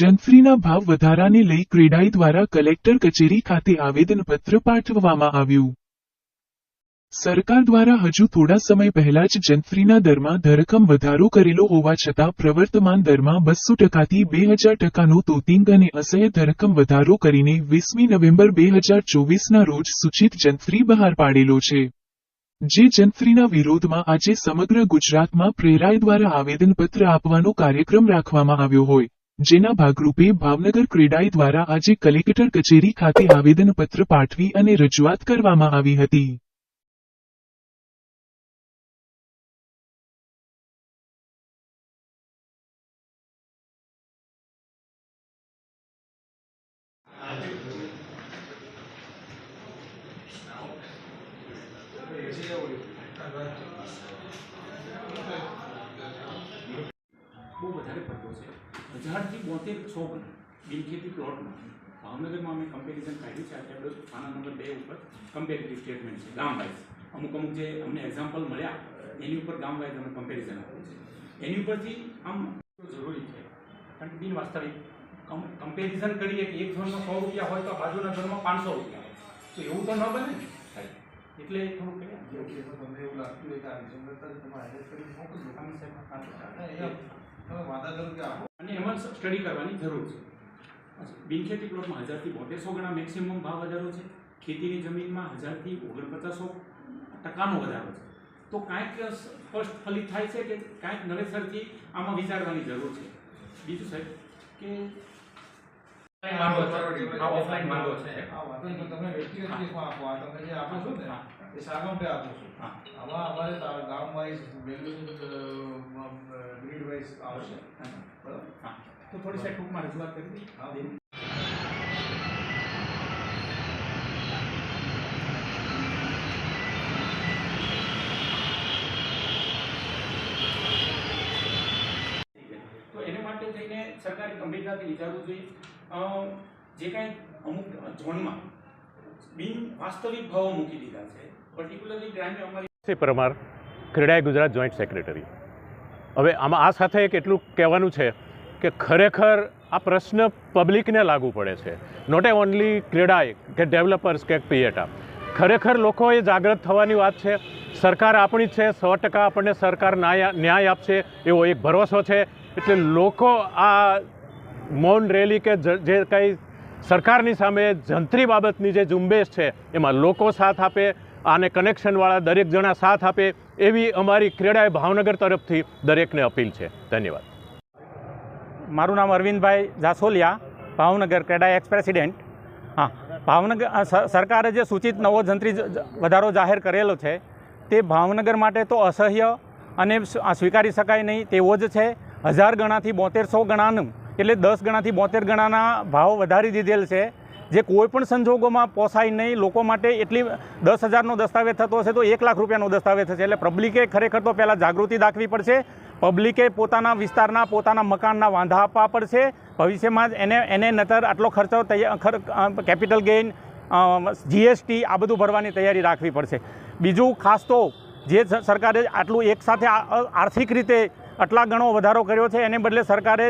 જંત્રીના ભાવ વધારાને લઈ ક્રેડાઈ દ્વારા કલેક્ટર કચેરી ખાતે આવેદનપત્ર પાઠવવામાં આવ્યું. સરકાર દ્વારા હજુ થોડા સમય પહેલા જ જંત્રીના દરમાં ધરખમ વધારો કરેલો હોવા છતાં પ્રવર્તમાન દરમાં બસો ટકાથી બે હજાર ટકાનો તોતિંગ અને અસહ્ય ધરખમ વધારો કરીને વીસમી નવેમ્બર બે હજાર ચોવીસના રોજ સૂચિત જંત્રી બહાર પાડેલો છે. જે જંત્રીના વિરોધમાં આજે સમગ્ર ગુજરાતમાં પ્રેરાય દ્વારા આવેદનપત્ર આપવાનો કાર્યક્રમ રાખવામાં આવ્યો હોય. જેના ભાગરૂપે ભાવનગર ક્રેડાઈ દ્વારા આજે કલેક્ટર કચેરી ખાતે આવેદનપત્ર પાઠવી અને રજૂઆત કરવામાં આવી હતી. બહુ વધારે પડતો છે હજારથી બોતેર સો બિનખેતી પ્લોટમાં ભાવનગરમાં અમે કમ્પેરિઝન કાઢ્યું છે આ ટેબલ પાના નંબર બે ઉપર કમ્પેરેટિવ સ્ટેટમેન્ટ છે ગામ વાઇઝ અમુક અમુક જે અમને એક્ઝામ્પલ મળ્યા એની ઉપર ગામ વાઇઝ અમે કમ્પેરિઝન આપ્યું છે એની ઉપરથી આમ જરૂરી છે કારણ કે બિન વાસ્તવિક કમ્પેરિઝન કરીએ કે એક ઝોનમાં સો રૂપિયા હોય તો બાજુના ઝોનમાં પાંચસો રૂપિયા હોય તો એવું તો ન બને ને. એટલે થોડું કહીએ. તમને એવું લાગતું હોય કે આ વિષમતા તમે હાઈલાઇટ કરીને મોકલજો. સાહેબ, અને એમાં સ્ટડી કરવાની જરૂર છે. બિનખેતી પ્લોટમાં હજારથી બોતેરસો ગણા મેક્સિમમ ભાવ વધારો છે. ખેતીની જમીનમાં હજારથી ઓગણપચાસો ટકાનો વધારો છે. તો કાંઈક સ્પષ્ટ ફલિત થાય છે કે કાંઈક નવેસરથી આમાં વિચારવાની જરૂર છે? બીજું સાહેબ કે આ ઓફલાઈન માંગો છે. આ વાતો તમે વ્યક્તિગત કેસમાં આપો આ તમે જે આપો છો ને એ સાગમ પે આપો છો. હા. આમાં અમારે ગામ વાઇઝ વેલ્યુ ગ્રીડ આવશે. બરાબર? તો થોડી સાહેબ ટૂંકમાં રજૂઆત કરી દઈએ. હા. તો એને માટે થઈને સરકારે ગંભીરતાથી વિચારવું જોઈએ. જે કાંઈ અમુક ઝોનમાં બિન વાસ્તવિક ભાવો મૂકી દીધા છે પર્ટિક્યુલરલી ગ્રામ્ય અમારી Parmar CREDAI Gujarat joint secretary હવે આમાં આ સાથે એક એટલું કહેવાનું છે કે ખરેખર આ પ્રશ્ન પબ્લિકને લાગુ પડે છે. નોટ એ ઓનલી ક્રેડાઈ કે ડેવલપર્સ કે પિયેટા ખરેખર લોકોએ જાગૃત થવાની વાત છે. સરકાર આપણી છે, સો ટકા આપણને સરકાર ન્યાય આપશે એવો એક ભરોસો છે. એટલે લોકો આ મૌન રેલી કે જે કંઈ સરકારની સામે જંત્રી બાબતની જે ઝુંબેશ છે, એમાં લોકો સાથ આપે આને કનેક્શનવાળા દરેક જણા સાથ આપે એવી અમારી ક્રેડાએ ભાવનગર તરફથી દરેકને અપીલ છે. ધન્યવાદ. મારું નામ Arvindbhai Jasoliya, Bhavnagar CREDAI ex president. હા, ભાવનગર સરકારે જે સૂચિત નવો જંત્રી વધારો જાહેર કરેલો છે, તે ભાવનગર માટે તો અસહ્ય અને સ્વીકારી શકાય નહીં તેવો જ છે. હજાર ગણાથી બોતેરસો ગણાનું, એટલે દસ ગણાથી બોતેર ગણાના ભાવ વધારી દીધેલ છે. જે કોઈપણ સંજોગોમાં પોસાય નહીં, લોકો માટે એટલી દસ હજારનો દસ્તાવેજ થતો હશે તો એક લાખ રૂપિયાનો દસ્તાવેજ થશે. એટલે પબ્લિકે ખરેખર તો પહેલાં જાગૃતિ દાખવી પડશે, પબ્લિકે પોતાના વિસ્તારના, પોતાના મકાનના વાંધા આપવા પડશે. ભવિષ્યમાં જ એને એને નતર આટલો ખર્ચો તૈયાર કેપિટલ ગેઇન જીએસટી આ બધું ભરવાની તૈયારી રાખવી પડશે. બીજું ખાસ તો જે સરકારે આટલું એકસાથે આર્થિક રીતે આટલા ગણો વધારો કર્યો છે. એને બદલે સરકારે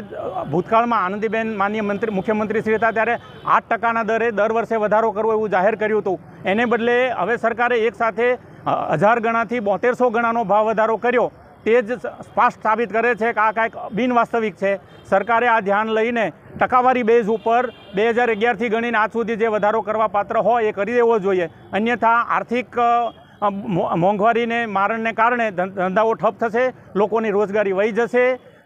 ભૂતકાળમાં આનંદીબેન માન્ય મંત્રી, મુખ્યમંત્રી શ્રી હતા ત્યારે આઠ ટકાના દરે દર વર્ષે વધારો કરવો એવું જાહેર કર્યું હતું. એને બદલે હવે સરકારે એકસાથે હજાર ગણાથી બોતેરસો ગણાનો ભાવ વધારો કર્યો. તે જ સ્પષ્ટ સાબિત કરે છે કે આ કાંઈક બિનવાસ્તવિક છે. સરકારે આ ધ્યાન લઈને ટકાવારી બેઝ ઉપર બે હજાર અગિયારથી ગણીને આજ સુધી જે વધારો કરવા પાત્ર હોય એ કરી દેવો જોઈએ. અન્યથા આર્થિક મોંઘવારીને મારણને કારણે ધંધાઓ ઠપ થશે, લોકોની રોજગારી વહી જશે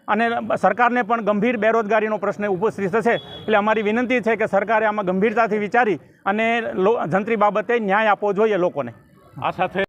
અને સરકારને પણ ગંભીર બેરોજગારીનો પ્રશ્ન ઉપસ્થિત થશે. એટલે અમારી વિનંતી છે કે સરકારે આમાં ગંભીરતાથી વિચારી અને જંત્રી બાબતે ન્યાય આપવો જોઈએ લોકોને. આ સાથે